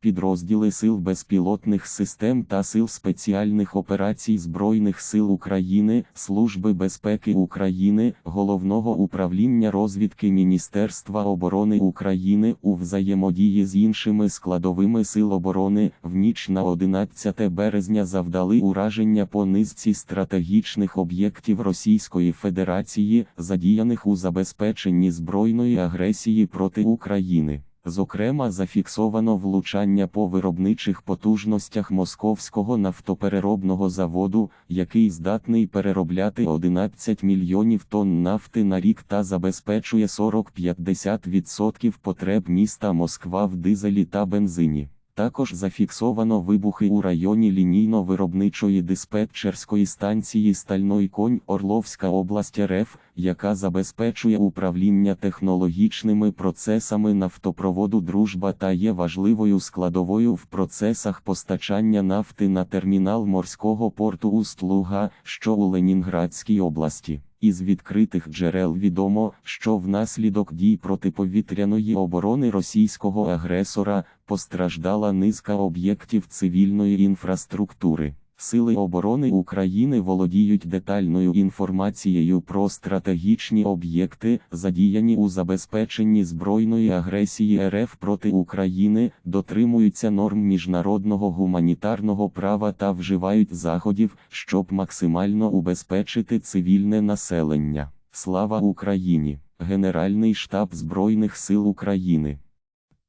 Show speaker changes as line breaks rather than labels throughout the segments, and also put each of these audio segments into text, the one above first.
підрозділи Сил безпілотних систем та Сил спеціальних операцій Збройних сил України, Служби безпеки України, Головного управління розвідки Міністерства оборони України у взаємодії з іншими складовими сил оборони в ніч на 11 березня завдали ураження по низці стратегічних об'єктів Російської Федерації, задіяних у забезпеченні збройної агресії проти України. Зокрема, зафіксовано влучання по виробничих потужностях Московського нафтопереробного заводу, який здатний переробляти 11 мільйонів тонн нафти на рік та забезпечує 40-50% потреб міста Москва в дизелі та бензині. Також зафіксовано вибухи у районі лінійно-виробничої диспетчерської станції Стальной конь Орловська область РФ, яка забезпечує управління технологічними процесами нафтопроводу Дружба та є важливою складовою в процесах постачання нафти на термінал морського порту Усть-Луга, що у Ленінградській області. Із відкритих джерел відомо, що внаслідок дій протиповітряної оборони російського агресора постраждала низка об'єктів цивільної інфраструктури. Сили оборони України володіють детальною інформацією про стратегічні об'єкти, задіяні у забезпеченні збройної агресії РФ проти України, дотримуються норм міжнародного гуманітарного права та вживають заходів, щоб максимально убезпечити цивільне населення. Слава Україні! Генеральний штаб Збройних сил України.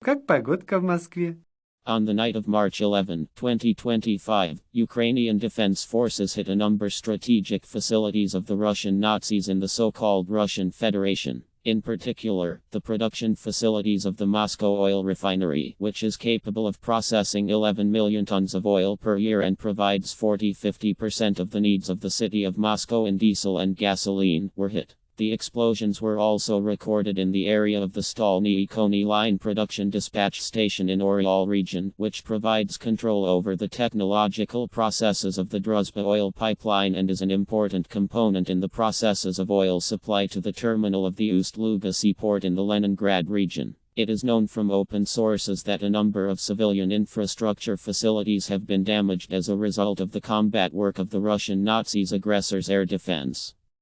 Как погодка в Москве?
On the night of March 11, 2025, Ukrainian defense forces hit a number strategic facilities of the Russian Nazis in the so-called Russian Federation. In particular, the production facilities of the Moscow oil refinery, which is capable of processing 11 million tons of oil per year and provides 40-50% of the needs of the city of Moscow in diesel and gasoline, were hit. The explosions were also recorded in the area of the Stalny Kony line production dispatch station in Oriol region, which provides control over the technological processes of the Druzhba oil pipeline and is an important component in the processes of oil supply to the terminal of the Ust-Luga seaport in the Leningrad region. It is known from open sources that a number of civilian infrastructure facilities have been damaged as a result of the combat work of the Russian Nazis' aggressors' air defense.